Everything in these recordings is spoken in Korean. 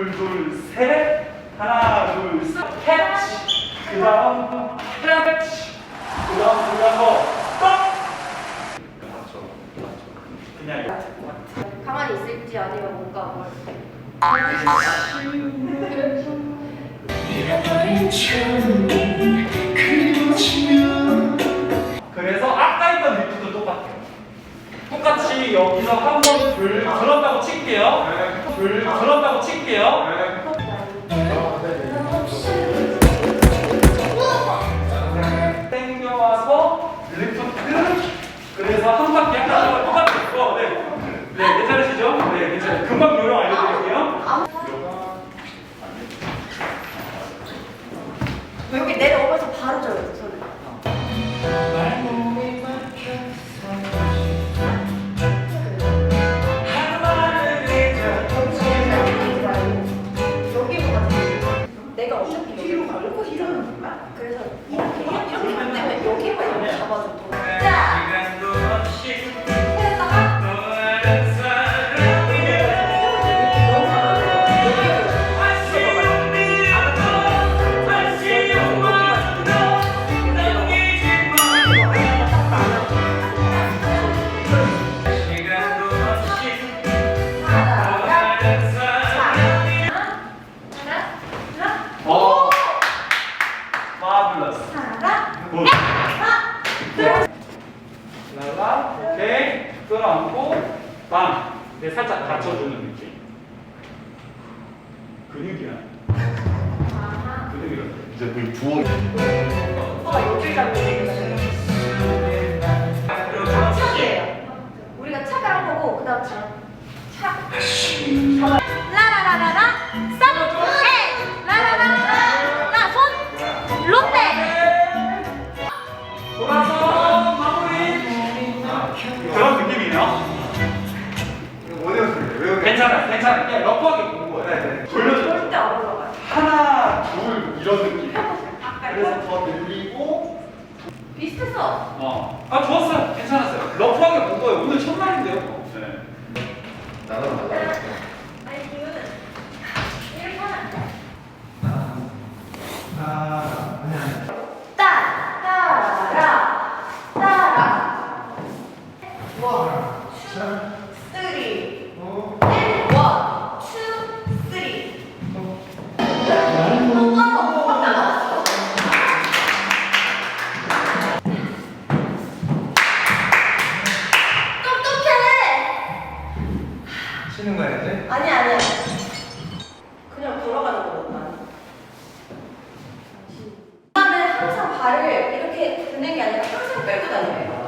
둘, 둘, 셋. 하나, 둘, 셋. 캐치. 그 다음, 캐치. 그 다음, 돌려서, 스톱! 그냥 이렇게. 가만히 있을지 아니면 뭔가 뭘 그래서 아까 했던 리프도 똑같아요. 똑같이 여기서 한번불 들었다고 칠게요. 불 들었다고 칠게요. 땡겨와서 리프트. 그래서 한 바퀴 약간 똑같았고, 네. 네, 괜찮으시죠? 네, 괜찮아요. 금방 그래서 이렇게 빵. 네, 살짝 받쳐주는 느낌. 근육이야. 근육이라. 이제 그 주워 오빠가 여기를 잡고 있는 어. 아, 좋았어요. 괜찮았어요. 러프하게 본 거예요. 오늘 첫날인데요. 네. 나는 달라. 발을 이렇게 굽는 게 아니라 항상 끌고 다녀요.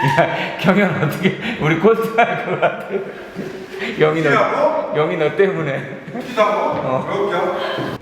야, 경현 어떻게 우리 꼴찌 할것 같아? 영희 너? 영희 너 때문에. 웃기다고? 어. 왜 웃겨?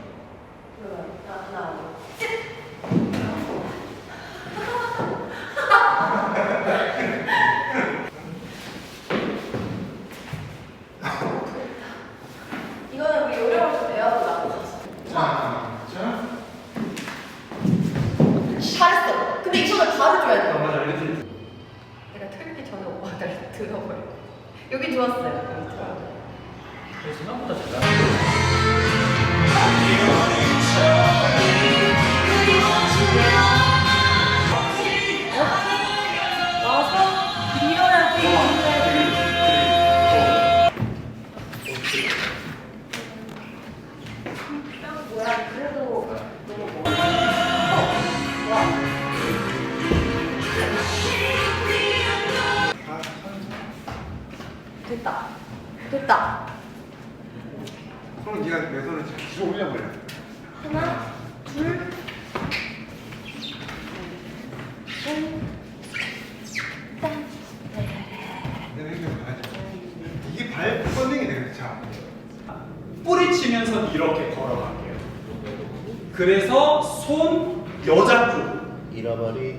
됐다. 그럼 네가 내 손을 계속 올려버려. 하나, 둘, 셋, 넷. 내가 이렇게 가야지. 이게 발 뻗는 게 되겠지. 자. 뿌리치면서 이렇게 걸어갈게요. 그래서 손 여자쪽 잃어버리.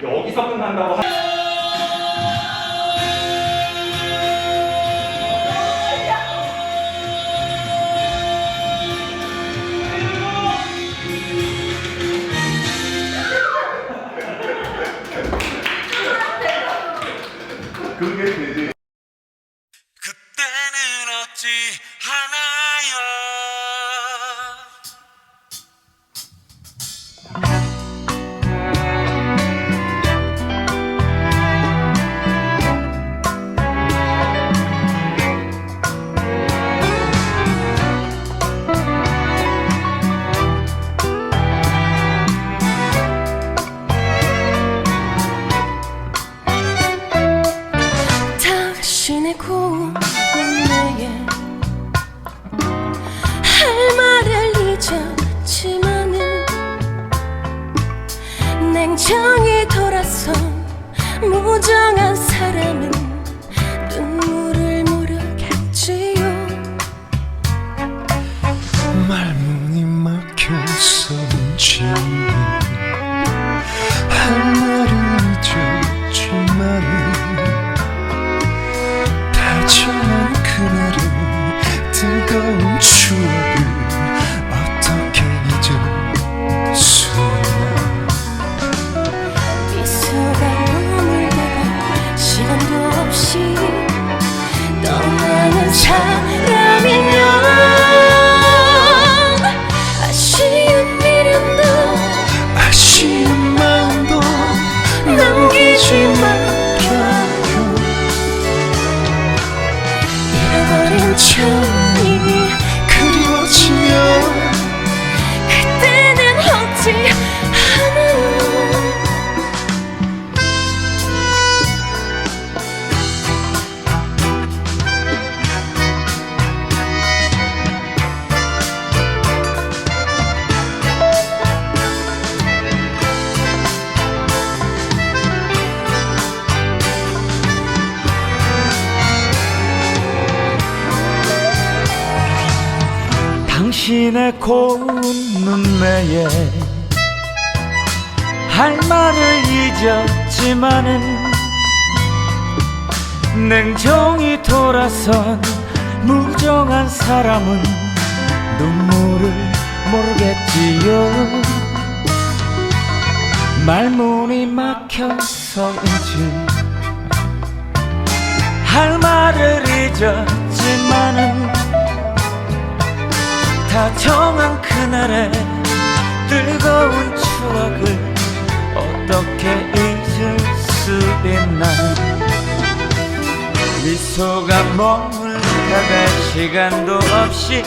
여기서 끝난다고. 하... 그게 되지. 그때는 어찌 하나요 당신의 고운 눈매에 할 말을 잊었지만은 냉정히 돌아선 무정한 사람은 눈물을 모르겠지요. 말문이 막혀서인지. 할 말을 잊었지만은 다정한 그날의 뜨거운 추억을 어떻게 잊을 수 있나? 미소가 머물다가 시간도 없이